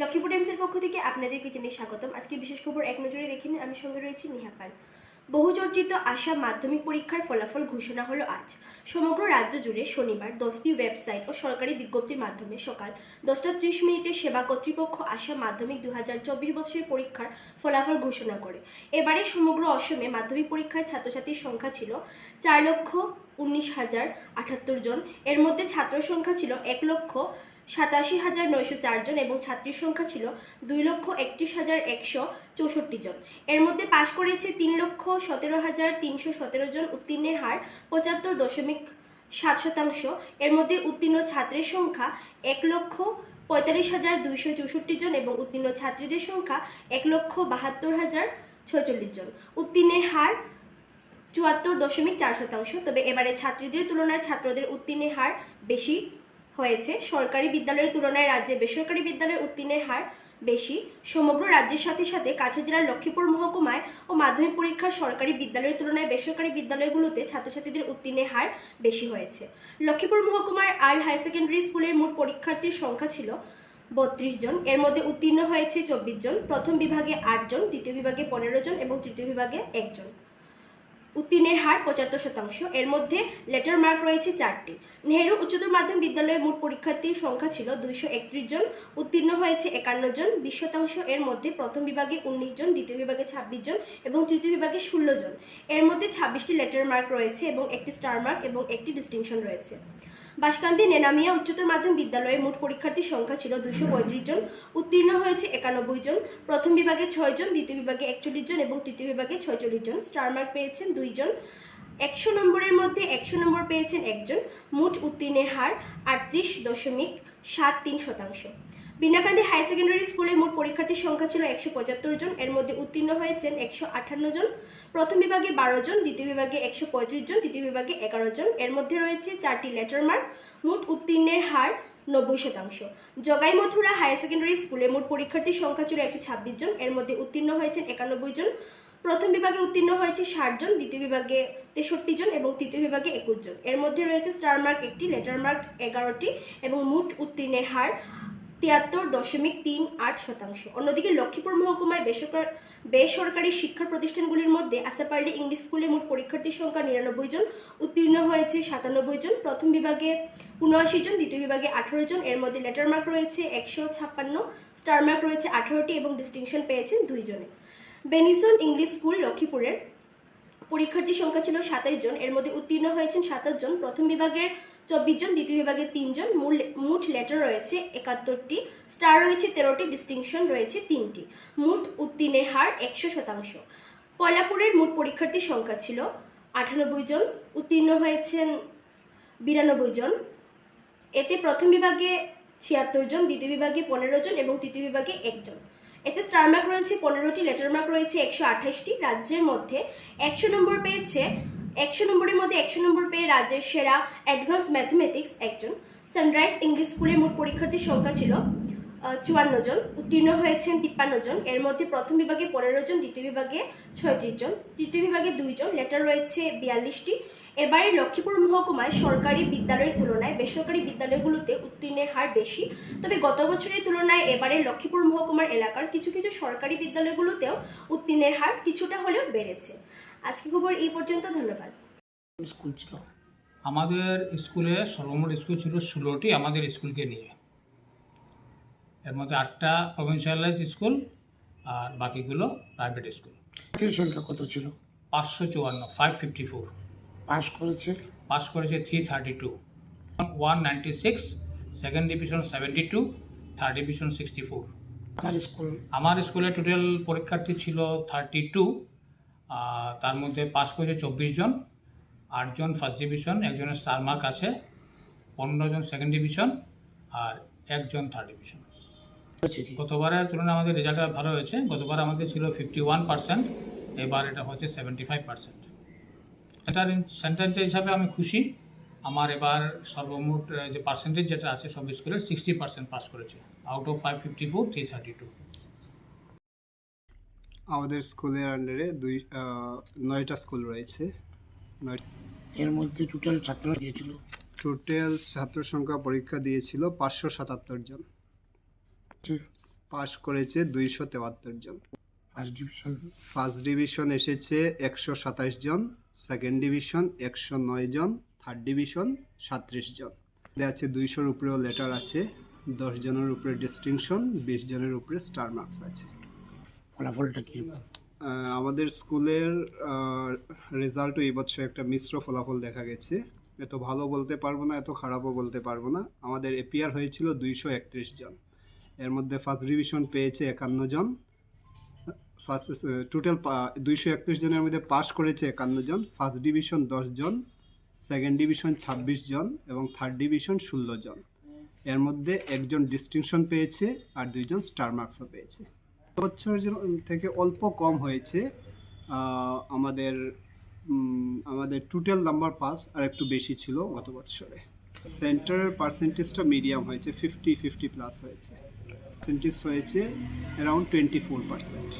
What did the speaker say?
লক্ষ্মীপুর টাইমসের পক্ষ থেকে আপনাদেরকে জানিয়ে স্বাগতম। আজকে বিশেষ খবর এক নজরে দেখে নিন। আমি সঙ্গে রয়েছি নিহাপাল বহুচর্চিত আসাম মাধ্যমিক পরীক্ষার ফলাফল ঘোষণা হলো আজ। সমগ্র রাজ্য জুড়ে শনিবার দশটি ওয়েবসাইট ও সরকারি বিজ্ঞপ্তির মাধ্যমে সকাল দশটা ত্রিশ মিনিটে সেবা কর্তৃপক্ষ আসাম মাধ্যমিক দু হাজার চব্বিশ বছরের পরীক্ষার ফলাফল ঘোষণা করে। এবারে সমগ্র অসমে মাধ্যমিক পরীক্ষার ছাত্রছাত্রীর সংখ্যা ছিল চার লক্ষ উনিশ হাজার আটাত্তর জন। এর মধ্যে ছাত্র সংখ্যা ছিল এক লক্ষ সাতাশি হাজার নয়শো চারজন এবং ছাত্রীর সংখ্যা ছিল দুই লক্ষ একত্রিশ হাজার একশো চৌষট্টি জন। এর মধ্যে পাশ করেছে তিন লক্ষ সতেরো হাজার তিনশো সতেরো জন উত্তীর্ণের হার পঁচাত্তর দশমিক সাত শতাংশ। এর মধ্যে উত্তীর্ণ ছাত্রের সংখ্যা এক লক্ষ পঁয়তাল্লিশ হাজার দুইশো চৌষট্টি জন এবং উত্তীর্ণ ছাত্রীদের সংখ্যা এক লক্ষ বাহাত্তর হাজার ছয়চল্লিশ জন। উত্তীর্ণের হার চুয়াত্তর দশমিক চার শতাংশ। তবে এবারে ছাত্রীদের তুলনায় ছাত্রদের উত্তীর্ণের হার বেশি। হয়েছে। সরকারি বিদ্যালয়ের তুলনায় রাজ্যে বেসরকারি বিদ্যালয়ের উত্তীর্ণের হার বেশি। সমগ্র রাজ্যের সাথে সাথে কাছাড় জেলার লক্ষ্মীপুর মহকুমায় ও মাধ্যমিক পরীক্ষার সরকারি বিদ্যালয়ের তুলনায় বেসরকারি বিদ্যালয়গুলোতে ছাত্রছাত্রীদের উত্তীর্ণের হার বেশি হয়েছে। লক্ষ্মীপুর মহকুমার আর্ল হাই সেকেন্ডারি স্কুলের মোট পরীক্ষার্থীর সংখ্যা ছিল বত্রিশ জন। এর মধ্যে উত্তীর্ণ হয়েছে চব্বিশ জন। প্রথম বিভাগে আট জন, দ্বিতীয় বিভাগে পনেরো জন এবং তৃতীয় বিভাগে একজন উত্তীর্ণের হার পঁচাত্তর শতাংশ। এর মধ্যে লেটার মার্ক রয়েছে চারটি। নেহেরু উচ্চতর মাধ্যমিক বিদ্যালয়ে মোট পরীক্ষার্থীর সংখ্যা ছিল দুইশো একত্রিশ জন। উত্তীর্ণ হয়েছে একান্ন জন। বিশ শতাংশ এর মধ্যে প্রথম বিভাগে উনিশ জন, দ্বিতীয় বিভাগে ছাব্বিশ জন এবং তৃতীয় বিভাগে ষোলো জন। এর মধ্যে ছাব্বিশটি লেটার মার্ক রয়েছে এবং একটি স্টার মার্ক এবং একটি ডিস্টিংশন রয়েছে। বাসকান্দি নেনামিয়া উচ্চতর মাধ্যমিক বিদ্যালয়ে মোট পরীক্ষার্থীর সংখ্যা ছিল দুশো পঁয়ত্রিশ জন। উত্তীর্ণ হয়েছে একানব্বই জন। প্রথম বিভাগে ছয় জন, দ্বিতীয় বিভাগে একচল্লিশ জন এবং তৃতীয় বিভাগে ছয়চল্লিশ জন। স্টার মার্ক পেয়েছেন দুইজন একশো নম্বরের মধ্যে একশো নম্বর পেয়েছেন একজন। মোট উত্তীর্ণের হার আটত্রিশ দশমিক সাত তিন শতাংশ। বিনাকান্দি হাই সেকেন্ডারি স্কুলে মোট পরীক্ষার্থীর সংখ্যা ছিল একশো পঁচাত্তর জন। এর মধ্যে উত্তীর্ণ হয়েছেন একশো আটান্ন জন। প্রথম বিভাগে বারো জন, দ্বিতীয় বিভাগে একশো পঁয়ত্রিশ জন, তৃতীয় বিভাগে এগারো জন। এর মধ্যে রয়েছে চারটি লেটার মার্ক মোট উত্তীর্ণের হার নব্বই শতাংশ। জগাই মথুরা হায়ার সেকেন্ডারি স্কুলে মোট পরীক্ষার্থীর সংখ্যা ছিল একশো ছাব্বিশ জন। এর মধ্যে উত্তীর্ণ হয়েছেন একানব্বই জন। প্রথম বিভাগে উত্তীর্ণ হয়েছে ষাট জন, দ্বিতীয় বিভাগে তেষট্টি জন এবং তৃতীয় বিভাগে একুশ জন। এর মধ্যে রয়েছে স্টার মার্ক একটি লেটার মার্ক এগারোটি এবং মোট উত্তীর্ণের হার তিয়াত্তর দশমিক তিন আট শতাংশ। অন্যদিকে লক্ষ্মীপুর মহকুমায় বেসরকার বেসরকারি শিক্ষা প্রতিষ্ঠানগুলির মধ্যে আসাপার্লি ইংলিশ স্কুলে মোট পরীক্ষার্থীর সংখ্যা নিরানব্বই জন, উত্তীর্ণ হয়েছে সাতানব্বই জন। প্রথম বিভাগে উনআশি জন, দ্বিতীয় বিভাগে আঠারো জন। এর মধ্যে লেটার মার্ক রয়েছে একশো ছাপ্পান্ন স্টার মার্ক রয়েছে আঠারোটি এবং ডিস্টিংশন পেয়েছেন দুইজনে বেনিসন ইংলিশ স্কুল লক্ষ্মীপুরের পরীক্ষার্থীর সংখ্যা ছিল সাতাইশ জন। এর মধ্যে উত্তীর্ণ হয়েছেন সাতাশ জন। প্রথম বিভাগের চব্বিশ জন, দ্বিতীয় বিভাগে তিনজন মূল, মোট লেটার রয়েছে একাত্তরটি স্টার রয়েছে তেরোটি ডিস্টিংশন রয়েছে তিনটি। মোট উত্তীর্ণের হার একশো শতাংশ। কয়লাপুরের মোট পরীক্ষার্থীর সংখ্যা ছিল আটানব্বই জন, উত্তীর্ণ হয়েছেন বিরানব্বই জন। এতে প্রথম বিভাগে ছিয়াত্তর জন, দ্বিতীয় বিভাগে পনেরো জন এবং তৃতীয় বিভাগে একজন এতে স্টার মার্ক রয়েছে পনেরোটি লেটার মার্ক রয়েছে একশো আঠাশটি। রাজ্যের মধ্যে একশো নম্বর পেয়েছে একশো নম্বরের মধ্যে একশো নম্বর পেয়ে রাজ্যের সেরা অ্যাডভান্স ম্যাথমেটিক্স একজন। সানরাইজ ইংলিশ স্কুলের মোট পরীক্ষার্থীর সংখ্যা ছিল চুয়ান্ন জন। উত্তীর্ণ হয়েছেন তিপ্পান্ন জন। এর মধ্যে প্রথম বিভাগে পনেরো জন, দ্বিতীয় বিভাগে ছয়ত্রিশ জন, তৃতীয় বিভাগে দুইজন লেটার রয়েছে বিয়াল্লিশটি। এবারে লক্ষ্মীপুর মহকুমায় সরকারি বিদ্যালয়ের তুলনায় বেসরকারি বিদ্যালয়গুলোতে উত্তীর্ণের হার বেশি। তবে গত বছরের তুলনায় এবারে লক্ষ্মীপুর মহকুমার এলাকার কিছু কিছু সরকারি বিদ্যালয়গুলোতেও উত্তীর্ণের হার কিছুটা হলেও বেড়েছে। আজকে খবর এই পর্যন্ত ধন্যবাদ। স্কুল ছিল। আমাদের স্কুলে সর্বমোট স্কুল ছিল ষোলোটি আমাদের স্কুলকে নিয়ে। এর মধ্যে আটটা প্রভিন্সিয়ালাইজ স্কুল আর বাকিগুলো প্রাইভেট স্কুল। ছাত্রীর সংখ্যা কত ছিল? পাঁচশো চুয়ান্ন ফাইভ ফিফটি ফোর পাস করেছে? পাস করেছে three thirty two one ninety six second division seventy two third division sixty four আমার স্কুল? আমার স্কুলে টোটাল পরীক্ষার্থী ছিল থার্টি টু তার মধ্যে পাস করেছে চব্বিশ জন আটজন ফার্স্ট ডিভিশন একজনের স্টার মার্ক আছে পনেরো জন সেকেন্ড ডিভিশন আর একজন থার্ড ডিভিশন গতবারের তুলনায় আমাদের রেজাল্টটা ভালো হয়েছে গতবার আমাদের ছিল ফিফটি ওয়ান পার্সেন্ট এবার এটা হচ্ছে সেভেন্টি ফাইভ পার্সেন্ট এটার সেন্টারটা হিসাবে আমি খুশি আমার এবার সর্বমোট যে পার্সেন্টেজ যেটা আছে সব স্কুলের সিক্সটি পার্সেন্ট পাস করেছে out of five fifty four three thirty two আমাদের স্কুলের আন্ডারে দুই নয়টা স্কুল রয়েছে। এর মধ্যে টোটাল ছাত্র দিয়েছিল? টোটাল ছাত্র সংখ্যা পরীক্ষা দিয়েছিল পাঁচশো সাতাত্তর জন। পাশ করেছে দুইশো তেয়াত্তর জন। ফার্স্ট ডিভিশন ফার্স্ট ডিভিশন এসেছে একশো সাতাশ জন সেকেন্ড ডিভিশন একশো নয় জন থার্ড ডিভিশন সাঁত্রিশ জন। আছে দুইশোর উপরেও লেটার আছে দশ জনের উপরে ডিস্টিংশন বিশ জনের উপরে স্টার মার্কস আছে। ফলাফলটা কীরকম? আমাদের স্কুলের রেজাল্টও এই বছর একটা মিশ্র ফলাফল দেখা গেছে। এত ভালো বলতে পারব না, এত খারাপও বলতে পারব না। আমাদের এপিআর হয়েছিল দুইশো একত্রিশ জন। এর মধ্যে ফার্স্ট ডিভিশন পেয়েছে একান্ন জন। ফার্স্ট টোটাল দুইশো একত্রিশ জনের মধ্যে পাস করেছে একান্ন জন। ফার্স্ট ডিভিশন দশ জন সেকেন্ড ডিভিশন ছাব্বিশ জন এবং থার্ড ডিভিশন ষোলো জন। এর মধ্যে একজন ডিস্টিংশন পেয়েছে আর দুইজন স্টার মার্কসও পেয়েছে। বছর থেকে অল্প কম হয়েছে আমাদের আমাদের টোটাল নাম্বার পাস আর একটু বেশি ছিল গত বছরে। সেন্টারের পার্সেন্টেজটা মিডিয়াম হয়েছে ফিফটি ফিফটি প্লাস হয়েছে। পার্সেন্টেজ হয়েছে অ্যারাউন্ড টোয়েন্টি ফোর পার্সেন্ট